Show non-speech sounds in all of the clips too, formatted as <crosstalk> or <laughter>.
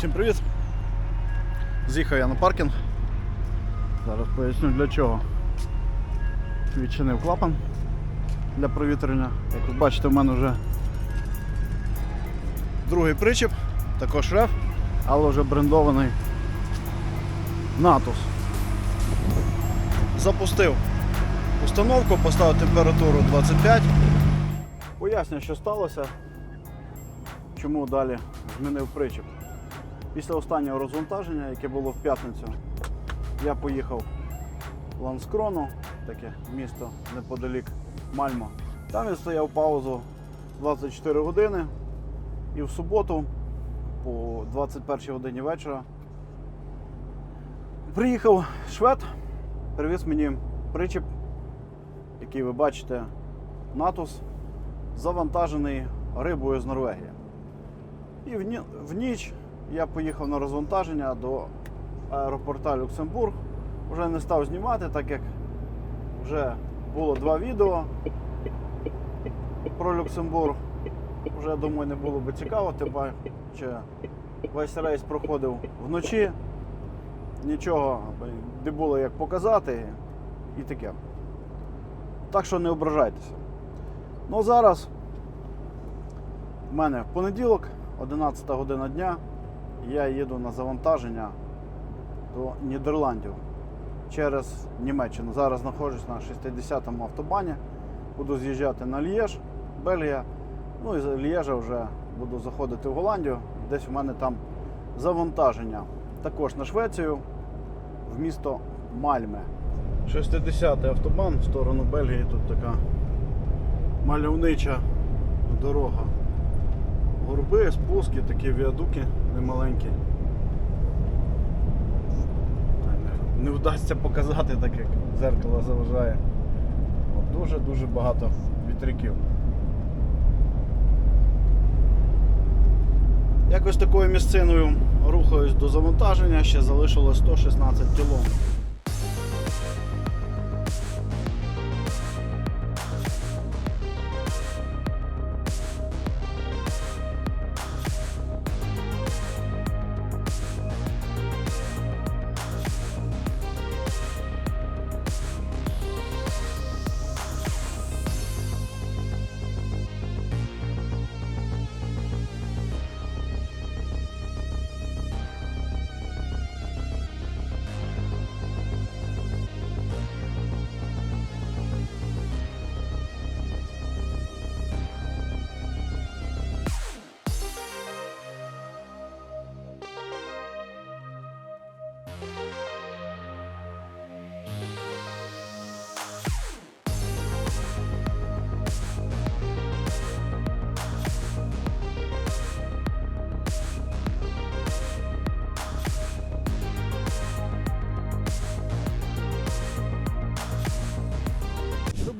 Всім привіт! З'їхав я на паркінг. Зараз поясню для чого. Відчинив клапан для провітрення. Як ви бачите, в мене вже другий причіп, також реф, але вже брендований Натус. Запустив установку, поставив температуру 25. Поясню, що сталося, чому далі змінив причіп. Після останнього розвантаження, яке було в п'ятницю, я поїхав в Ланскрону, таке місто неподалік Мальмо. Там я стояв паузу 24 години. І в суботу, по 21 годині вечора, приїхав швед, привіз мені причіп, який ви бачите, Натус, завантажений рибою з Норвегії. І в, ні- в ніч я поїхав на розвантаження до аеропорта Люксембург. Вже не став знімати, так як вже було два відео про Люксембург. Вже думаю, не було би цікаво, тим паче весь рейс проходив вночі. Нічого не було як показати і таке. Так що не ображайтеся. Ну зараз в мене понеділок, 11 година дня. Я їду на завантаження до Нідерландів через Німеччину. Зараз знаходжусь на 60-му автобані. Буду з'їжджати на Лєж, Бельгія. Ну і з Лєжа вже буду заходити в Голландію. Десь у мене там завантаження. Також на Швецію в місто Мальме. 60-й автобан в сторону Бельгії. Тут така мальовнича дорога. Горби, спуски, такі віадуки немаленькі. Та не- вдасться показати, так як зеркало заважає. Дуже-дуже багато вітряків. Якось такою місциною рухаюсь до завантаження, ще залишилось 116 кілометрів.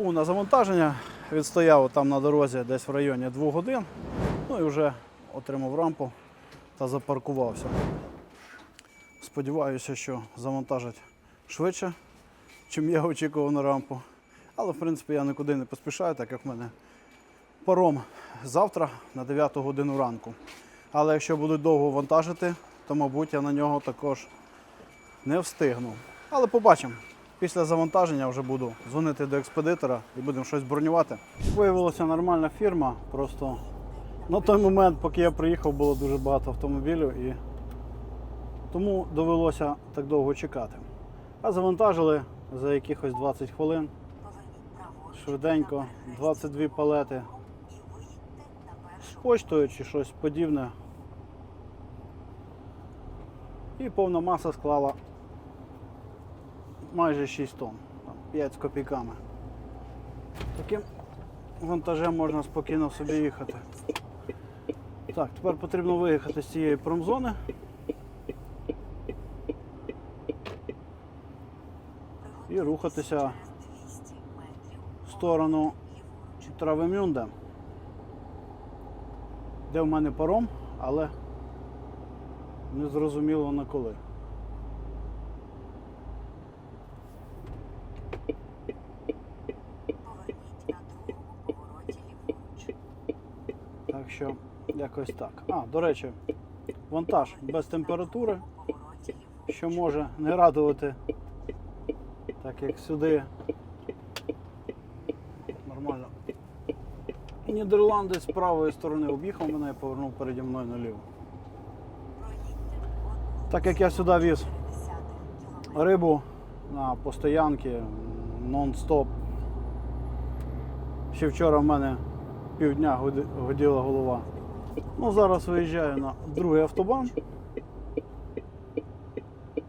Прибув на завантаження, відстояв там на дорозі десь в районі 2 годин. Ну і вже отримав рампу та запаркувався. Сподіваюся, що завантажать швидше, чим я очікував на рампу. Але в принципі я нікуди не поспішаю, так як в мене паром завтра на 9 годину ранку. Але якщо будуть довго вантажити, то мабуть я на нього також не встигну. Але побачимо. Після завантаження вже буду дзвонити до експедитора і будемо щось бронювати. Виявилася нормальна фірма, просто на той момент, поки я приїхав, було дуже багато автомобілів і тому довелося так довго чекати. А завантажили за якихось 20 хвилин. Швиденько, 22 палети з почтою чи щось подібне. І повна маса склала майже 6 тонн, там, 5 з копійками. Таким вантажем можна спокійно собі їхати. Так, тепер потрібно виїхати з цієї промзони. І рухатися в сторону Травемюнда, де в мене паром, але не зрозуміло на коли. Так що якось так. А, до речі, Вантаж без температури, що може не радувати, так як сюди нормально. Нідерланди з правої сторони об'їхав мене і повернув переді мною наліво. Так як я сюди віз рибу на постоянки нон-стоп. Ще вчора в мене півдня годіла голова. Ну, зараз виїжджаю на другий автобан.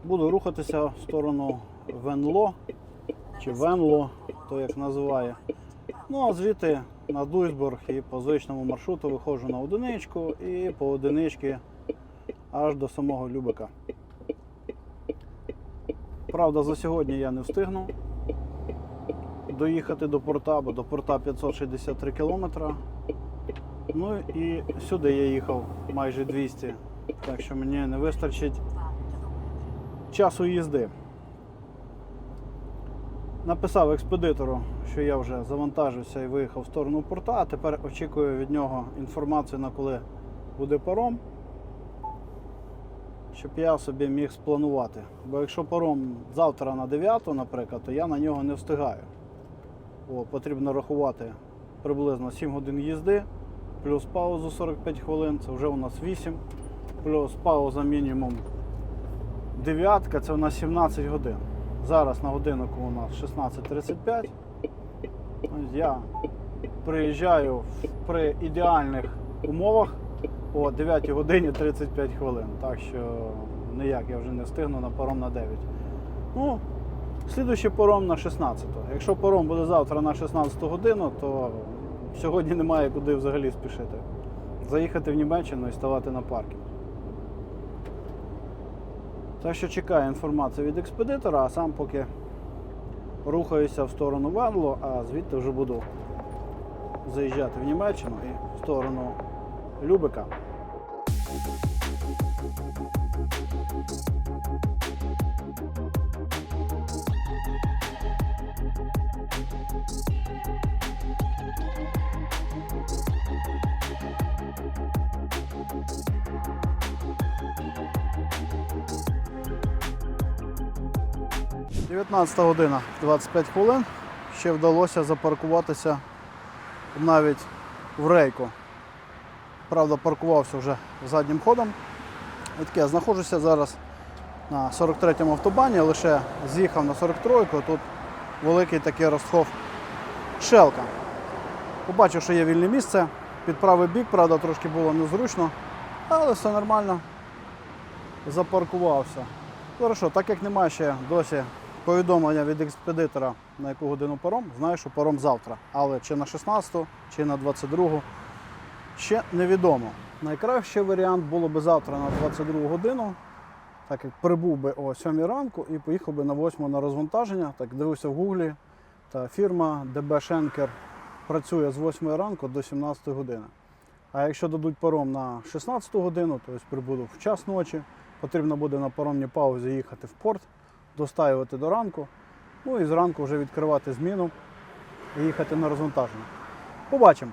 Буду рухатися в сторону Венло чи Венло, то як називає. Ну а звідти на Дуйсбург і по звичному маршруту виходжу на одиничку і по одиничці аж до самого Любика. Правда, за сьогодні я не встигну доїхати до порта, бо до порта 563 кілометра. Ну і сюди я їхав майже 200, так що мені не вистачить часу їзди. Написав експедитору, що я вже завантажився і виїхав в сторону порта, а тепер очікую від нього інформацію на коли буде паром, щоб я собі міг спланувати. Бо якщо паром завтра на 9, наприклад, то я на нього не встигаю. О, потрібно рахувати приблизно 7 годин їзди, плюс паузу 45 хвилин, це вже у нас 8, плюс пауза мінімум 9, це у нас 17 годин. Зараз на годиннику у нас 16.35. Я приїжджаю при ідеальних умовах о 9 годині 35 хвилин. Так що ніяк я вже не встигну на паром на 9. Ну, слідуючий паром на 16. Якщо паром буде завтра на 16 годину, то сьогодні немає куди взагалі спішити. Заїхати в Німеччину і ставати на паркінг. Так що чекаю інформацію від експедитора, а сам поки рухаюся в сторону Венло, а звідти вже буду заїжджати в Німеччину і в сторону Любика. – 19 година 25 хвилин. Ще вдалося запаркуватися навіть в рейку. Правда, паркувався вже заднім ходом. І таке, знаходжуся зараз на 43-му автобані, лише з'їхав на 43-ку, тут великий такий розхов шелка. Побачив, що є вільне місце. Під правий бік, правда, трошки було незручно, але все нормально. Запаркувався. Хорошо, так як немає ще досі повідомлення від експедитора, на яку годину паром, знаю, що паром завтра. Але чи на 16, чи на 22 ще невідомо. Найкращий варіант було би завтра на 22 годину, так як прибув би о 7 ранку і поїхав би на 8 на розвантаження. Так дивився в гуглі. Та фірма DB Schenker працює з 8 ранку до 17 години. А якщо дадуть паром на 16 годину, то ось прибуду в час ночі. Потрібно буде на паромній паузі їхати в порт, достаювати до ранку. Ну і зранку вже відкривати зміну і їхати на розвантаження. Побачимо.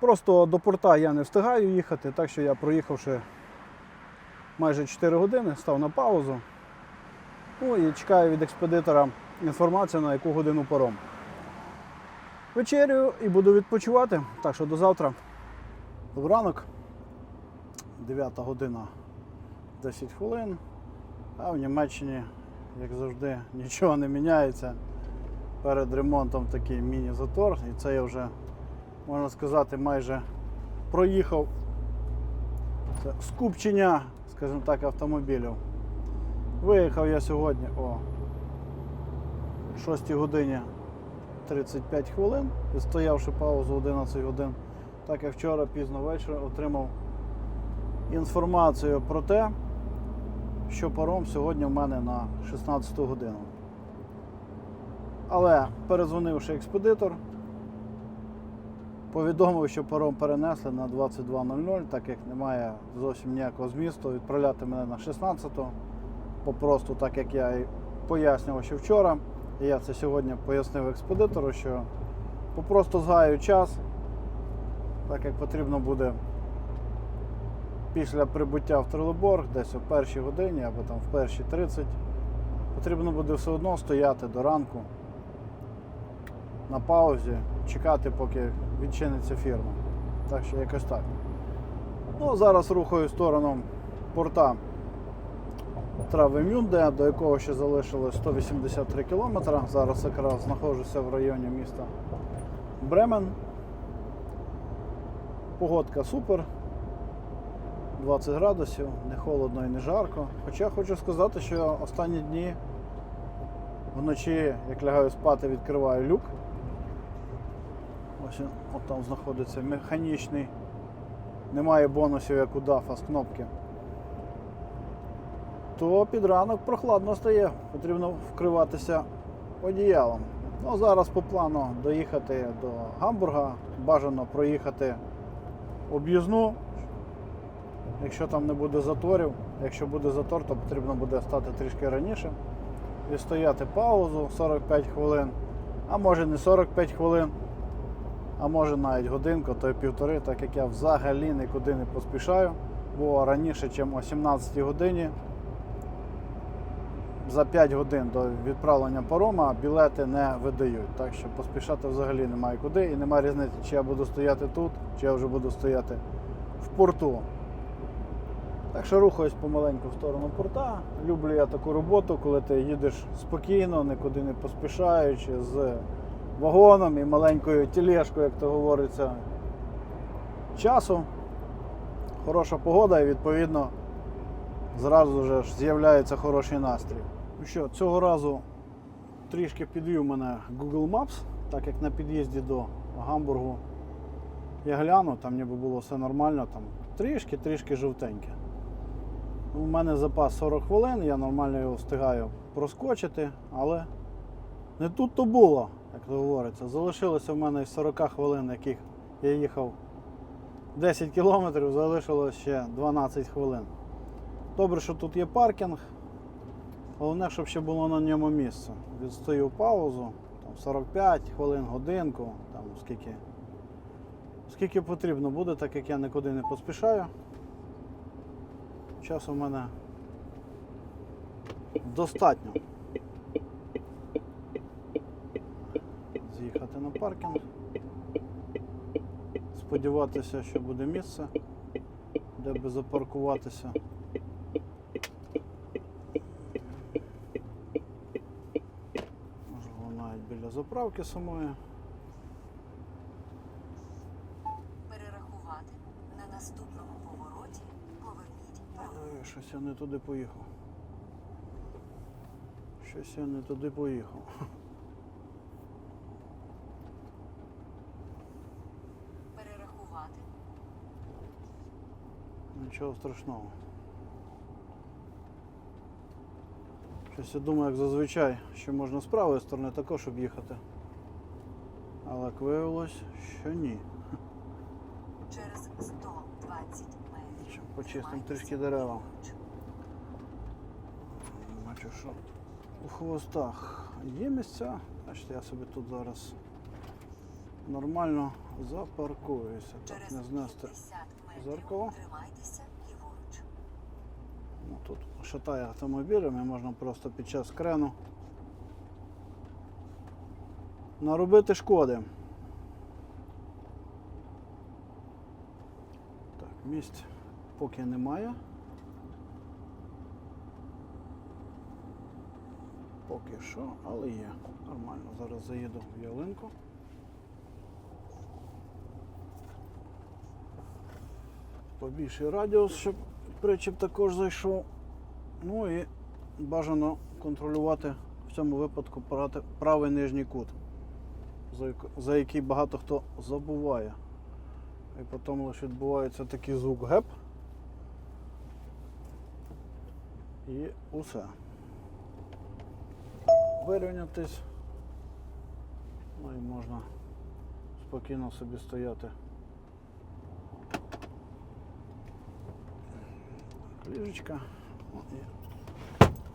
Просто до порта я не встигаю їхати, так що я проїхавши майже 4 години, став на паузу. Ну і чекаю від експедитора інформацію, на яку годину паром. Вечерю і буду відпочивати. Так що до завтра. Добранок. 9 година 10 хвилин. А в Німеччині, як завжди, нічого не міняється. Перед ремонтом такий міні-затор. І це я вже, можна сказати, майже проїхав це скупчення, скажімо так, автомобілів. Виїхав я сьогодні о 6 годині 35 хвилин, відстоявши паузу 11 годин. Так як вчора пізно ввечері отримав інформацію про те, що паром сьогодні в мене на 16 годину. Але перезвонивши експедитор, повідомив, що паром перенесли на 22.00, так як немає зовсім ніякого змісту відправляти мене на 16-ту. Попросту, так як я і пояснював ще вчора. І я це сьогодні пояснив експедитору, що попросту згаю час, так як потрібно буде після прибуття в Трилеборг, десь о першій годині або там в першій 30, потрібно буде все одно стояти до ранку на паузі, чекати, поки відчиниться фірма. Так що якось так. Ну, зараз рухаю сторону порта Травемюнде, до якого ще залишилось 183 км. Зараз якраз знаходжуся в районі міста Бремен. Погодка супер. 20 градусів, не холодно і не жарко. Хоча хочу сказати, що останні дні вночі, як лягаю спати, відкриваю люк. Ось от там знаходиться механічний. Немає бонусів, як у DAF, з кнопки. То під ранок прохладно стає, потрібно вкриватися одіялом. Ну, зараз по плану доїхати до Гамбурга, бажано проїхати об'їзну, якщо там не буде заторів. Якщо буде затор, то потрібно буде стати трішки раніше. Відстояти паузу 45 хвилин, а може не 45 хвилин, а може навіть годинку, то й півтори, так як я взагалі нікуди не поспішаю, бо раніше, ніж о 17 годині, за 5 годин до відправлення парома білети не видають. Так що поспішати взагалі немає куди і немає різниці, чи я буду стояти тут, чи я вже буду стояти в порту. Так що рухаюсь помаленьку в сторону порта. Люблю я таку роботу, коли ти їдеш спокійно, нікуди не поспішаючи, з вагоном і маленькою тілешкою, як то говориться, часу. Хороша погода і відповідно зразу ж з'являється хороший настрій. Ну що, цього разу трішки підвів мене Google Maps, так як на під'їзді до Гамбургу я гляну, там ніби було все нормально, там трішки-трішки жовтеньке. У мене запас 40 хвилин, я нормально його встигаю проскочити, але не тут то було, як то говориться. Залишилося в мене із 40 хвилин, яких я їхав 10 кілометрів, залишилося ще 12 хвилин. Добре, що тут є паркінг. Головне, щоб ще було на ньому місце. Відстою паузу, там 45 хвилин, годинку, там скільки, скільки потрібно буде, так як я нікуди не поспішаю. Часу в мене достатньо. З'їхати на паркінг. Сподіватися, що буде місце, де би запаркуватися. Можливо, навіть біля заправки самої. Щось я не туди поїхав. Щось я не туди поїхав. Перерахувати Нічого страшного. Щось я думаю, як зазвичай, що можна з правої сторони також об'їхати. Але як виявилось, що ні. через 120 метрів. Почистимо трішки дерева. Що у хвостах є місця, значить я собі тут зараз нормально запаркуюся. Так, не знести 50 зеркало. Ну, тут шатає автомобілями, можна просто під час крену наробити шкоди. Так, місць поки немає. Поки що, але є. Нормально. Зараз заїду в ялинку. Побільший радіус, щоб причіп також зайшов. Ну і бажано контролювати в цьому випадку правий нижній кут, за який багато хто забуває. І потім лише відбувається такий звук геп. І усе. Вирівнятись. Ну і можна спокійно собі стояти. Ліжечка.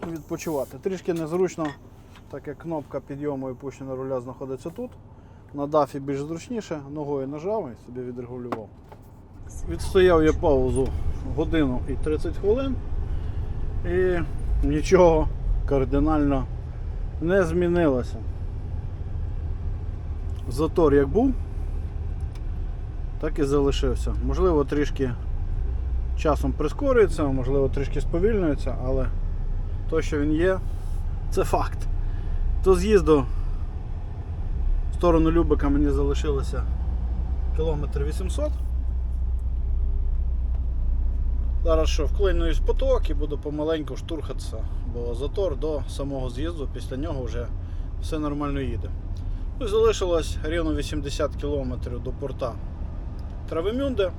І відпочивати. Трішки незручно, так як кнопка підйому і пущення руля знаходиться тут. На дафі більш зручніше, ногою нажав і собі відрегулював. Відстояв я паузу годину і 30 хвилин. І нічого кардинально не змінилося. Затор як був, так і залишився. Можливо, трішки часом прискорюється, можливо, трішки сповільнюється, але то, що він є, це факт. До з'їзду в сторону Любика мені залишилося кілометр 800. Зараз що, вклинююсь в поток і буду помаленьку штурхатися, бо затор до самого з'їзду, після нього вже все нормально їде. Ну, залишилось рівно 80 км до порта Травемюнде.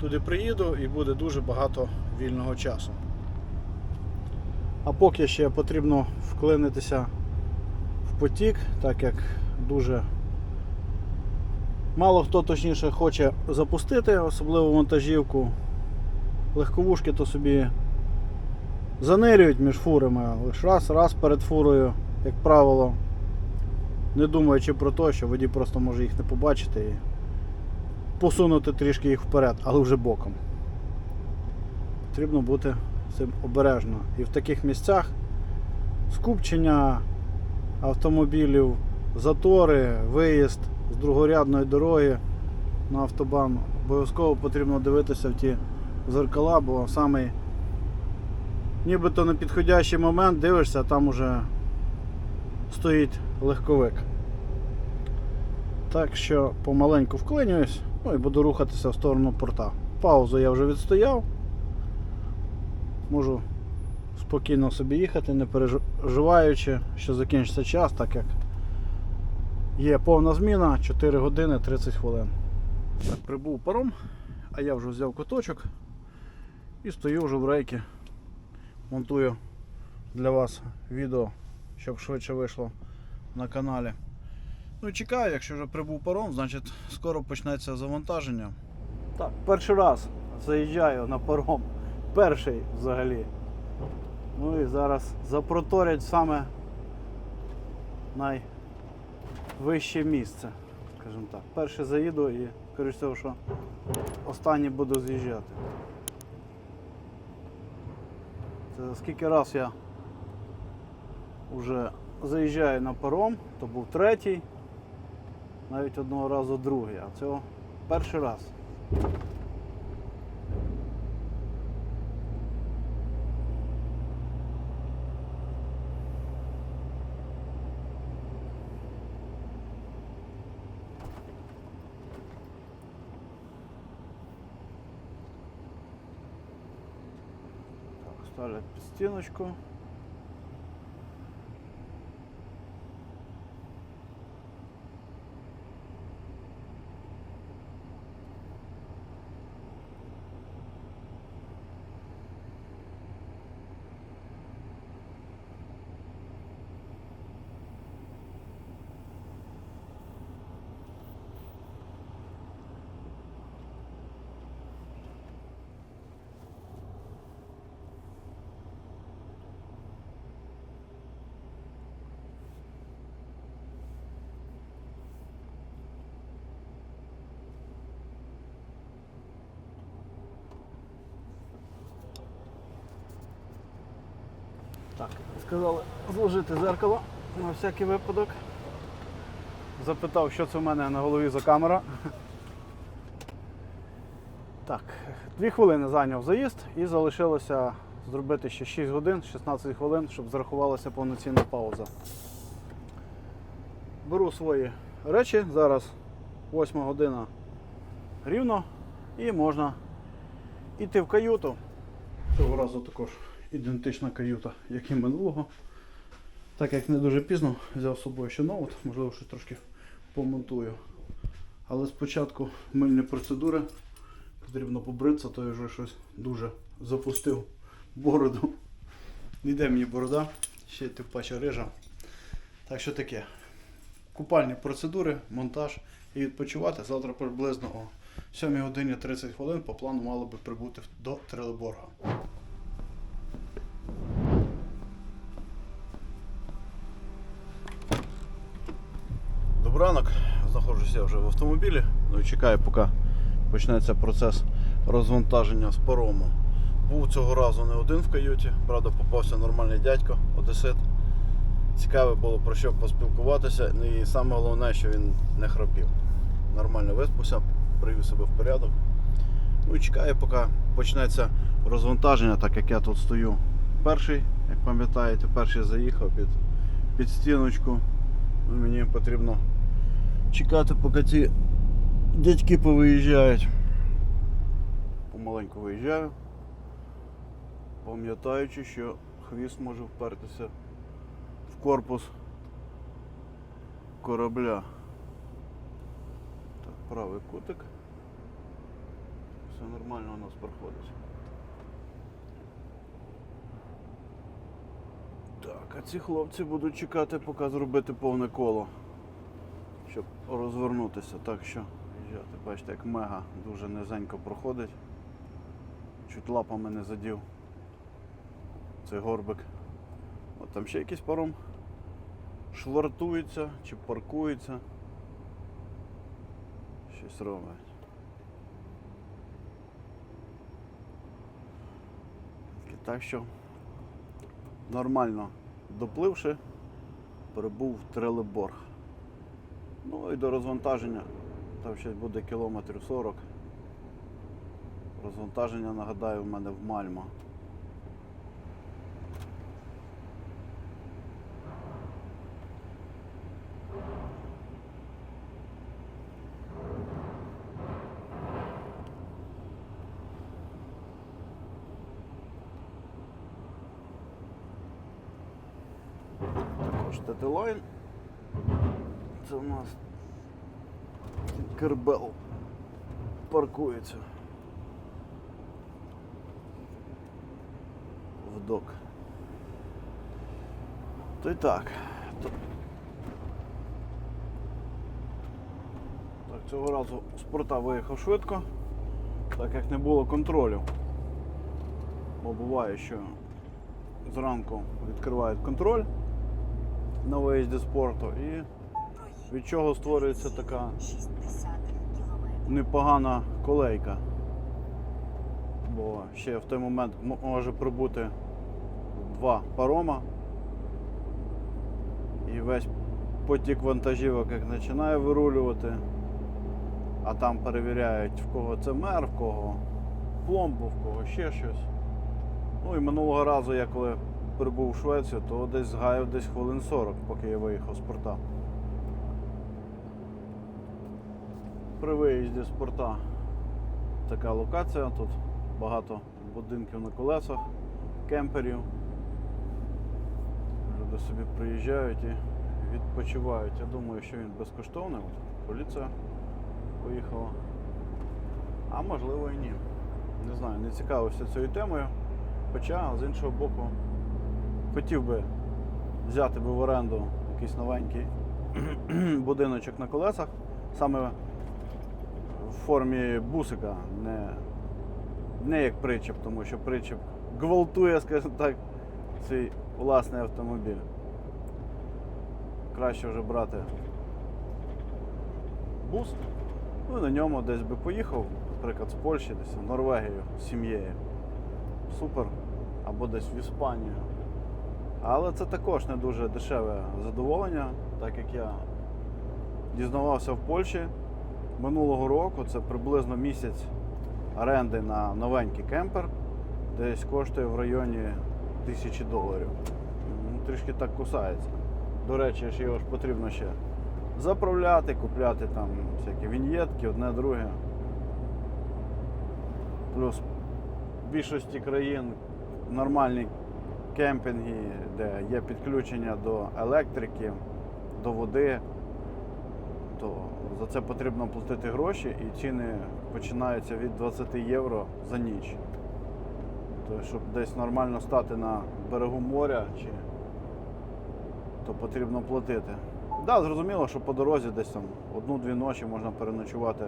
Туди приїду і буде дуже багато вільного часу. А поки ще потрібно вклинитися в потік, так як дуже мало хто точніше хоче запустити, особливо вантажівку. Легковушки то собі занирюють між фурами, лише раз, раз перед фурою, як правило, не думаючи про те, що водій просто може їх не побачити і посунути трішки їх вперед, але вже боком. Потрібно бути цим обережно. І в таких місцях скупчення автомобілів, затори, виїзд з другорядної дороги на автобан. Обов'язково потрібно дивитися в ті зеркала, бо самий нібито на підходящий момент дивишся, а там уже стоїть легковик. Так що помаленьку вклинююсь, ну і буду рухатися в сторону порта. Паузу я вже відстояв. Можу спокійно собі їхати, не переживаючи, що закінчиться час, так як є повна зміна 4 години 30 хвилин. Так, прибув паром, а я вже взяв куточок і стою вже в рейки. Монтую для вас відео, щоб швидше вийшло на каналі. Ну і чекаю, якщо вже прибув паром, значить скоро почнеться завантаження. Так, перший раз заїжджаю на паром. Перший взагалі. Ну і зараз запроторять саме найвище місце. Скажімо так. Перше заїду і, скоріш що останній буду з'їжджати. Це скільки раз я вже заїжджаю на паром, то був третій, навіть одного разу другий, а цього перший раз. Ставлять під стіночку. Так, сказали зложити зеркало на всякий випадок. Запитав, що це в мене на голові за камера. <laughs> Так, дві хвилини зайняв заїзд і залишилося зробити ще 6 годин, 16 хвилин, щоб зарахувалася повноцінна пауза. Беру свої речі, зараз 8 година рівно і можна йти в каюту. Цього разу також ідентична каюта, як і минулого. Так як не дуже пізно, взяв з собою ще ноут, можливо, щось трошки помонтую. Але спочатку мильні процедури. Потрібно побритися, то я вже щось дуже запустив бороду. Йде мені борода, ще тим паче рижа. Так що таке. Купальні процедури, монтаж і відпочивати завтра приблизно о 7 годині 30 хвилин по плану мало би прибути до Трелеборга. Добранок, знаходжуся вже в автомобілі, ну і чекаю, поки почнеться процес розвантаження з парому. Був цього разу не один в каюті, правда, попався нормальний дядько, одесит. Цікаво було про що поспілкуватися. Ну і саме головне, що він не храпів. Нормально виспався, привів себе в порядок. Ну і чекаю, поки почнеться розвантаження, так як я тут стою перший, як пам'ятаєте, перший заїхав під, під стіночку. Ну, мені потрібно чекати, поки ці дядьки повиїжджають. Помаленьку виїжджаю, пам'ятаючи, що хвіст може впертися в корпус корабля. Так, правий кутик. Все нормально у нас проходить. Так, а ці хлопці будуть чекати, поки зробити повне коло, щоб розвернутися. Так що, бачите, як мега дуже низенько проходить. Чуть лапами не задів цей горбик. От там ще якийсь паром швартується чи паркується. Щось робить. Так що нормально допливши, прибув в Трелеборг. Ну і до розвантаження. Там ще буде кілометрів 40. Розвантаження, нагадаю, в мене в Мальма. Також ТТ-лайн. Кербел паркується. В док. То й так. Так, цього разу з порта виїхав швидко, так як не було контролю. Бо буває, що зранку відкривають контроль на виїзді з порту і від чого створюється така непогана колейка. Бо ще в той момент може прибути два парома. І весь потік вантажівок як починає вирулювати, а там перевіряють, в кого це мер, в кого пломбу, в кого ще щось. Ну і минулого разу, я коли прибув у Швецію, то десь згаяв десь хвилин 40, поки я виїхав з порта. При виїзді з порта така локація. Тут багато будинків на колесах, кемперів. Люди собі приїжджають і відпочивають. Я думаю, що він безкоштовний. От поліція поїхала. А можливо і ні. Не знаю, не цікавився цією темою. Хоча, з іншого боку, хотів би взяти би в оренду якийсь новенький <clears throat> будиночок на колесах. Саме в формі бусика, не, не як причеп, тому що причеп гвалтує, скажімо так, свій власний автомобіль. Краще вже брати бус. Ну і на ньому десь би поїхав, наприклад, з Польщі, десь в Норвегію з сім'єю. Супер. Або десь в Іспанію. Але це також не дуже дешеве задоволення, так як я дізнавався в Польщі минулого року, це приблизно місяць оренди на новенький кемпер, десь коштує в районі тисячі доларів. Ну, Трішки так кусається. До речі, ж його ж потрібно ще заправляти, купляти там всякі віньєтки, одне друге. Плюс в більшості країн нормальні кемпінги, де є підключення до електрики, до води, то за це потрібно платити гроші і ціни починаються від 20 євро за ніч. Тобто, щоб десь нормально стати на берегу моря, чи, то потрібно платити. Так, да, зрозуміло, що по дорозі десь там одну-дві ночі можна переночувати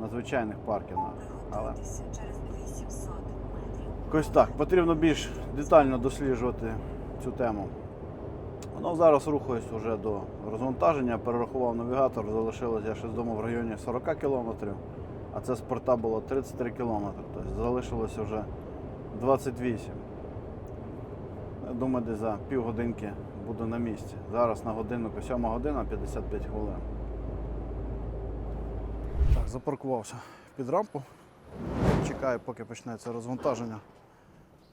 на звичайних паркінгах. Але Приготуйтеся через 800 метрів. Якось так, потрібно більш детально досліджувати цю тему. Ну, зараз рухаюсь вже до розвантаження, перерахував навігатор, залишилось я ще з дому в районі 40 кілометрів. а це з порта було 33 кілометри. Тобто залишилося вже 28. Я думаю, десь за півгодинки буду на місці. Зараз на годиннику 7 година 55 хвилин. Так, запаркувався під рампу. Чекаю, поки почнеться розвантаження.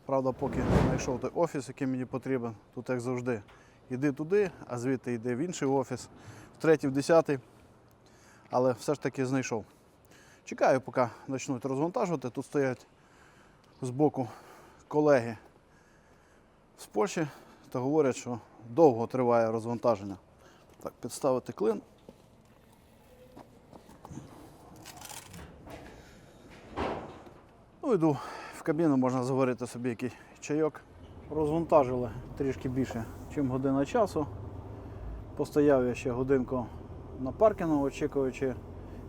Правда, поки знайшов той офіс, який мені потрібен, тут як завжди. Іди туди, а звідти йди в інший офіс, в третій, в десятий. Але все ж таки знайшов. Чекаю, поки почнуть розвантажувати. Тут стоять збоку колеги з Польщі та говорять, що довго триває розвантаження. Так, підставити клин. Ну, йду в кабіну, можна заварити собі якийсь чайок. Розвантажили трішки більше, ніж година часу. Постояв я ще годинку на паркінгу, очікуючи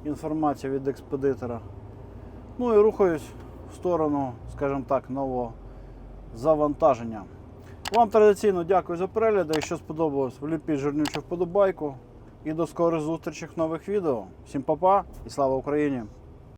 інформацію від експедитора. Ну і рухаюсь в сторону, скажімо так, нового завантаження. Вам традиційно дякую за перегляд. Якщо сподобалось, вліпіть жирнючу вподобайку. І до скорих зустрічей в нових відео. Всім па-па і слава Україні!